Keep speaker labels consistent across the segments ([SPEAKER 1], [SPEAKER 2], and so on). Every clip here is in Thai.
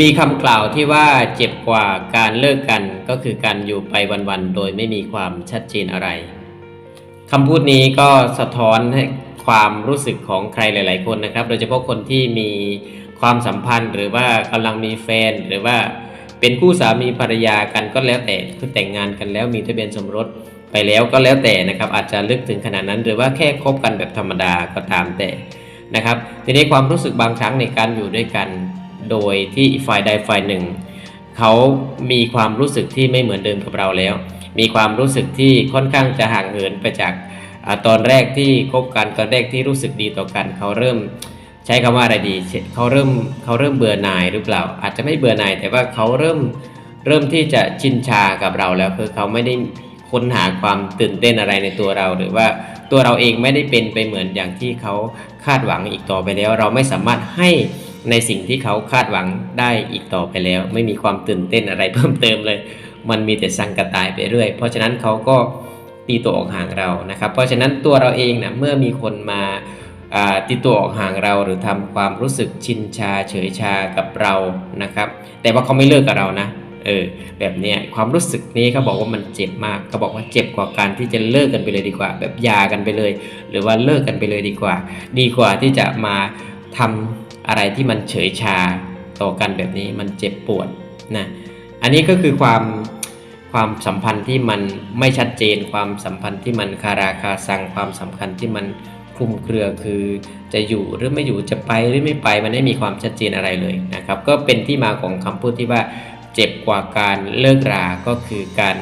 [SPEAKER 1] มีคำกล่าวที่ว่าเจ็บกว่าการเลิกกันก็คือการอยู่ไปวันๆโดยไม่มีความชัดเจนอะไรคำพูดนี้ก็สะท้อนให้ความรู้สึกของใครหลาย ๆ คนนะครับ โดยเฉพาะคนที่มีความสัมพันธ์หรือว่ากำลังมีแฟนหรือว่าเป็นคู่สามีภรรยากันก็แล้วแต่คือแต่งงานกันแล้วมีทะเบียนสมรสไปแล้วก็แล้วแต่นะครับ อาจจะลึกถึงขนาดนั้น หรือว่าแค่คบกันแบบธรรมดาก็ตามแต่นะครับ ทีนี้ความรู้สึกบางครั้งในการอยู่ด้วยกัน โดยที่ฝ่ายใดฝ่ายหนึ่ง เขามีความรู้สึกที่ไม่เหมือนเดิมกับเราแล้ว มีความรู้สึกที่ค่อนข้างจะห่างเหินไปจากอตอนแรกที่คบกันตอนแรกที่รู้สึกดีต่อกัน เขาเริ่มใช้คำว่าอะไรดีเขาเริ่มเขาเริ่มเบื่อหน่ายหรือเปล่า อาจจะไม่เบื่อหน่าย แต่ว่าเขาเริ่มเริ่มที่จะชินชากับเราแล้วคือเขาไม่ได้ค้นหาความตื่นเต้นอะไรในตัวเรา หรือว่าตัวเราเองไม่ได้เป็นไปเหมือนอย่างที่เขาคาดหวังอีกต่อไปแล้ว เราไม่สามารถให้ ในสิ่งที่เขาคาดหวังได้อีกต่อไปแล้ว ไม่มีความตื่นเต้นอะไรเพิ่มเติมเลย มันมีแต่สังกระตายไปเรื่อย เพราะฉะนั้นเขาก็ตีตัวออกห่างเรานะครับ เพราะฉะนั้นตัวเราเองนะเมื่อมีคนมาตีตัวออกห่างเราหรือทำความรู้สึกชินชาเฉยชากับเรานะครับ แต่ว่าเขาไม่เลิกกับเรานะเออแบบเนี้ยความรู้สึกนี้เขาบอกว่ามันเจ็บมากเขาบอกว่าเจ็บกว่าการที่จะเลิกกันไปเลยดีกว่า แบบยากันไปเลย หรือว่าเลิกกันไปเลยดีกว่า ดีกว่าที่จะมาทำ อะไรที่มันเฉยชาต่อกันแบบนี้มันเจ็บปวดนะอันนี้ก็คือความความสัมพันธ์ที่มันไม่ชัดเจนความสัมพันธ์ที่มันคาราคาซังความสำคัญที่มันคลุมเครือคือจะอยู่หรือไม่อยู่จะไปหรือไม่ไปมันไม่มีความชัดเจนอะไรเลยนะครับ ก็เป็นที่มาของคำพูดที่ว่าเจ็บกว่าการเลิกราก็คือการ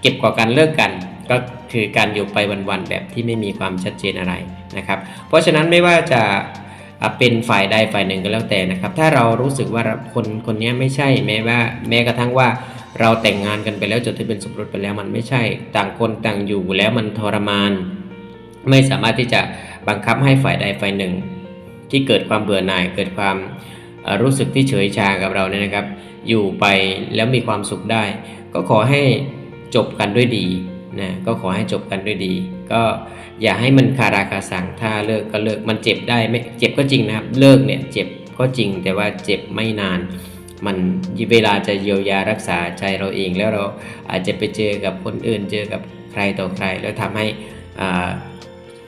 [SPEAKER 1] เก็บกว่าการเลิกกัน ก็คือการอยู่ไปวันๆแบบที่ไม่มีความชัดเจนอะไรนะครับ เพราะฉะนั้นไม่ว่าจะ เป็นฝ่ายใดฝ่ายหนึ่งก็แล้วแต่นะครับ ถ้าเรารู้สึกว่าคนคนนี้ไม่ใช่แม้ว่าแม้กระทั่งว่าเราแต่งงานกันไปแล้วจดทะเบียนสมรสไปแล้วมันไม่ใช่ ต่างคนต่างอยู่แล้วมันทรมาน ไม่สามารถที่จะบังคับให้ฝ่ายใดฝ่ายหนึ่ง ที่เกิดความเบื่อหน่ายเกิดความรู้สึกที่เฉยชากับเราเนี่ยนะครับ อยู่ไปแล้วมีความสุขได้ ก็ขอให้จบกันด้วยดีนะก็ขอให้จบกันด้วยดี ก็อย่าให้มันคาราคาสังถ้าเลิกก็เลิกมันเจ็บได้ไม่เจ็บก็จริงนะครับ เลิกเนี่ยเจ็บก็จริงแต่ว่าเจ็บไม่นาน มันเวลาจะเยียวยารักษาใจเราเองแล้วเราอาจจะไปเจอกับคนอื่น เจอกับใครต่อใคร แล้วทำให้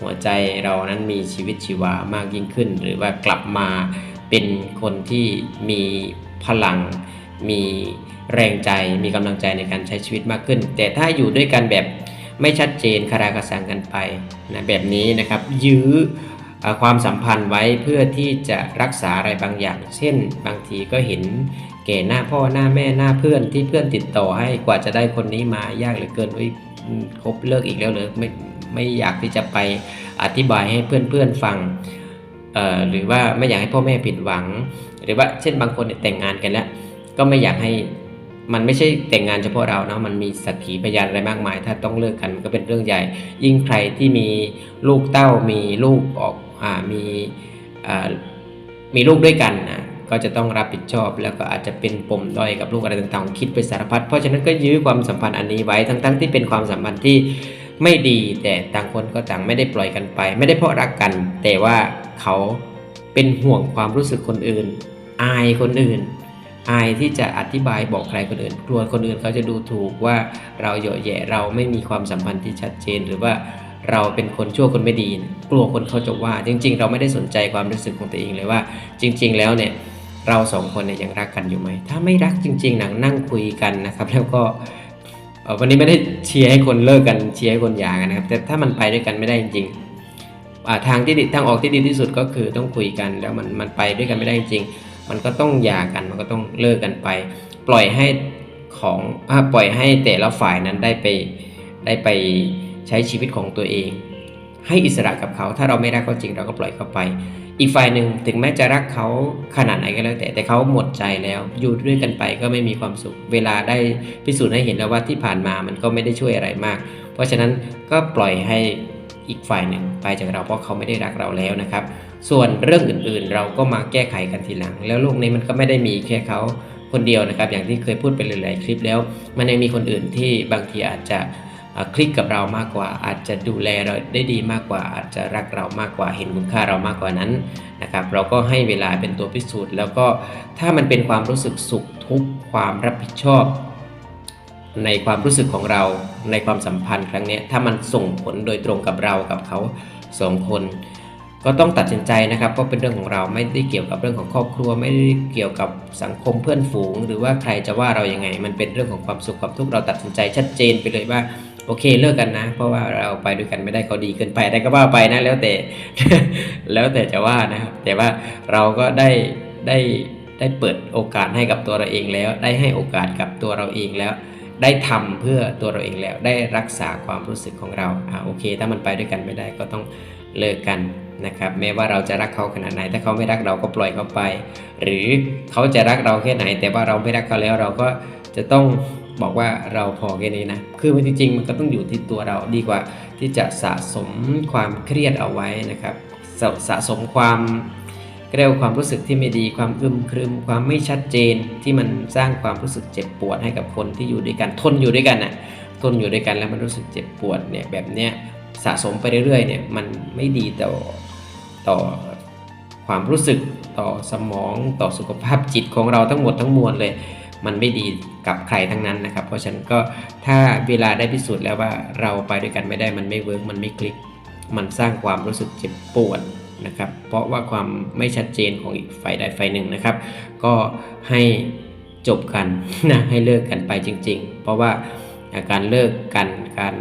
[SPEAKER 1] หัวใจเรานั้นมีชีวิตชีวามากยิ่งขึ้น หรือว่ากลับมาเป็นคนที่มีพลัง มีแรงใจ มีกำลังใจในการใช้ชีวิตมากขึ้น แต่ถ้าอยู่ด้วยกันแบบ ไม่ชัดเจนคารากระสังกันไปนะแบบนี้นะครับ ยื้อความสัมพันธ์ไว้เพื่อที่จะรักษาอะไรบางอย่าง เช่น บางทีก็เห็นแก่หน้าพ่อหน้าแม่หน้าเพื่อนที่เพื่อนติดต่อให้กว่าจะได้คนนี้มายากเหลือเกินวิคบเลิกอีกแล้วเลยไม่ไม่อยากที่จะไปอธิบายให้เพื่อนๆฟังหรือว่าไม่อยากให้พ่อแม่ผิดหวัง หรือว่าเช่นบางคนแต่งงานกันแล้วก็ไม่อยากให้ มันไม่ใช่แต่งงานเฉพาะเราเนาะมันมีสักขีพยานอะไรมากมาย ถ้าต้องเลิกกันก็เป็นเรื่องใหญ่ ยิ่งใครที่มีลูกเต้ามีลูกออกอ่ามีอ่ามีลูกด้วยกันนะก็จะต้องรับผิดชอบ แล้วก็อาจจะเป็นปมด้อยกับลูกอะไรต่างๆ คิดไปสารพัดเพราะฉะนั้นก็ยื้อความสัมพันธ์อันนี้ไว้ทั้งๆที่เป็นความสัมพันธ์ที่ไม่ดีแต่ต่างคนก็ต่างไม่ได้ปล่อยกันไป ไม่ได้เพราะรักกัน แต่ว่าเขาเป็นห่วงความรู้สึกคนอื่น อายคนอื่น อายที่จะอธิบายบอกใครคนอื่นกลัวคนอื่นเขาจะดูถูกว่าเราเหยาะแย่เราไม่มีความสัมพันธ์ที่ชัดเจนหรือว่าเราเป็นคนชั่วคนไม่ดี กลัวคนเขาจะว่า จริง ๆ เราไม่ได้สนใจความรู้สึกของตัวเองเลยว่า จริง ๆ แล้วเนี่ยเราสองคนเนี่ยยังรักกันอยู่ไหม ถ้าไม่รักจริง ๆ หนังนั่งคุยกันนะครับ แล้วก็วันนี้ไม่ได้เชียร์ให้คนเลิกกันเชียร์ให้คนหย่ากันนะครับ แต่ถ้ามันไปด้วยกันไม่ได้จริงๆทางที่ดีทางออกที่ดีที่สุดก็คือต้องคุยกันแล้วมันมันไปด้วยกันไม่ได้จริง มันก็ต้องหย่ากันมันก็ต้องเลิกกันไป ปล่อยให้ของปล่อยให้แต่ละฝ่ายนั้นได้ไปได้ไปใช้ชีวิตของตัวเอง ให้อิสระกับเขา ถ้าเราไม่รักเขาจริงเราก็ปล่อยเขาไป อีกฝ่ายหนึ่งถึงแม้จะรักเขาขนาดไหนก็แล้วแต่แต่เขาหมดใจแล้ว อยู่ด้วยกันไปก็ไม่มีความสุข เวลาได้พิสูจน์ให้เห็นแล้วว่าที่ผ่านมามันก็ไม่ได้ช่วยอะไรมาก เพราะฉะนั้นก็ปล่อยให้อีกฝ่ายหนึ่งไปจากเราเพราะเขาไม่ได้รักเราแล้วนะครับ ส่วนเรื่องอื่นๆ เราก็มาแก้ไขกันทีหลัง แล้วโลกนี้มันก็ไม่ได้มีแค่เขาคนเดียวนะครับ อย่างที่เคยพูดไปหลายๆคลิปแล้ว มันยังมีคนอื่นที่บางทีอาจจะคลิกกับเรามากกว่า อาจจะดูแลเราได้ดีมากกว่า อาจจะรักเรามากกว่า เห็นคุณค่าเรามากกว่านั้นนะครับ เราก็ให้เวลาเป็นตัวพิสูจน์ แล้วก็ถ้ามันเป็นความรู้สึกสุขทุกข์ความรับผิดชอบ ในความรู้สึกของเราในความสัมพันธ์ครั้งนี้ถ้ามันส่งผลโดยตรงกับเรากับเขาสองคน ก็ต้องตัดสินใจนะครับเพราะเป็นเรื่องของเราไม่ได้เกี่ยวกับเรื่องของครอบครัว ไม่ได้เกี่ยวกับสังคมเพื่อนฝูง หรือว่าใครจะว่าเรายัางไง มันเป็นเรื่องของความสุขความทุกข์เราตัดสินใจชัดเจนไปเลยว่าโอเคเลิกกันนะ เพราะว่าเราไปด้วยกันไม่ได้เขาดีเกินไปอะไรก็ว่าไปนะแล้วแต่แล้วแต่จะว่านะครับแต่ว่าเราก็ได้ได้ได้เปิดโอกาสให้กับตัวเราเองแล้ว ได้ให้โอกาสกับตัวเราเองแล้ว ได้ทำเพื่อตัวเราเองแล้วได้รักษาความรู้สึกของเราอ่าโอเค ถ้ามันไปด้วยกันไม่ได้ก็ต้องเลิกกัน นะครับแม้ว่าเราจะรักเขาขนาดไหน ถ้าเขาไม่รักเราก็ปล่อยเขาไป หรือเขาจะรักเราแค่ไหน แต่ว่าเราไม่รักเขาแล้วเราก็จะต้องบอกว่าเราพอแค่นี้นะ คือมันจริงๆมันก็ต้องอยู่ที่ตัวเราดีกว่า ที่จะสะสมความเครียดเอาไว้นะครับสะสะสมความเรียกวความรู้สึกที่ไม่ดีความอึมครึมความไม่ชัดเจนที่มันสร้างความรู้สึกเจ็บปวดให้กับคนที่อยู่ด้วยกันทนอยู่ด้วยกันน่ะทนอยู่ด้วยกันแล้วมันรู้สึกเจ็บปวดเนี่ยแบบเนี้ยสะสมไปเรื่อยๆเนี่ยมันไม่ดีต่อ ต่อความรู้สึกต่อสมองต่อสุขภาพจิตของเราทั้งหมดทั้งมวลเลย มันไม่ดีกับใครทั้งนั้นนะครับ เพราะฉะนั้นก็ถ้าเวลาได้พิสูจน์แล้วว่าเราไปด้วยกันไม่ได้มันไม่เวิร์กมันไม่คลิก มันสร้างความรู้สึกเจ็บปวดนะครับ เพราะว่าความไม่ชัดเจนของอีกฝ่ายใดฝ่ายหนึ่งนะครับ ก็ให้จบกันนะให้เลิกกันไปจริง ๆ เพราะว่าการเลิกกันการ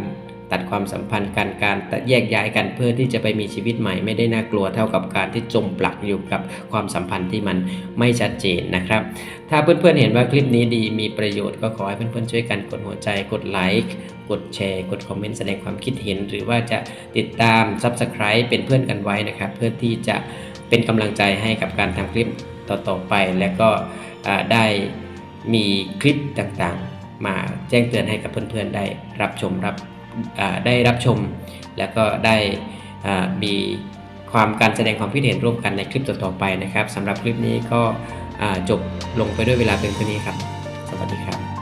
[SPEAKER 1] ตัดความสัมพันธ์กันการแยกย้ายกันเพื่อที่จะไปมีชีวิตใหม่ ไม่ได้น่ากลัวเท่ากับการที่จมปลักอยู่กับความสัมพันธ์ที่มันไม่ชัดเจนนะครับ ถ้าเพื่อนๆเห็นว่าคลิปนี้ดีมีประโยชน์ก็ขอให้เพื่อนๆช่วยกันกดหัวใจกดไลค์กดแชร์ กดคอมเมนต์แสดงความคิดเห็น หรือว่าจะติดตาม Subscribe เป็นเพื่อนกันไว้นะครับ เพื่อที่จะเป็นกำลังใจให้กับการทำคลิปต่อๆไป และก็ได้มีคลิปต่างๆ มาแจ้งเตือนให้กับเพื่อนๆได้รับชมรับ ได้รับชม แล้วก็ได้มีความการแสดงความคิดเห็นร่วมกันในคลิปต่อๆไปนะครับสำหรับคลิปนี้ก็จบลงไปด้วยเวลาเป็นเท่านี้ครับ สวัสดีครับ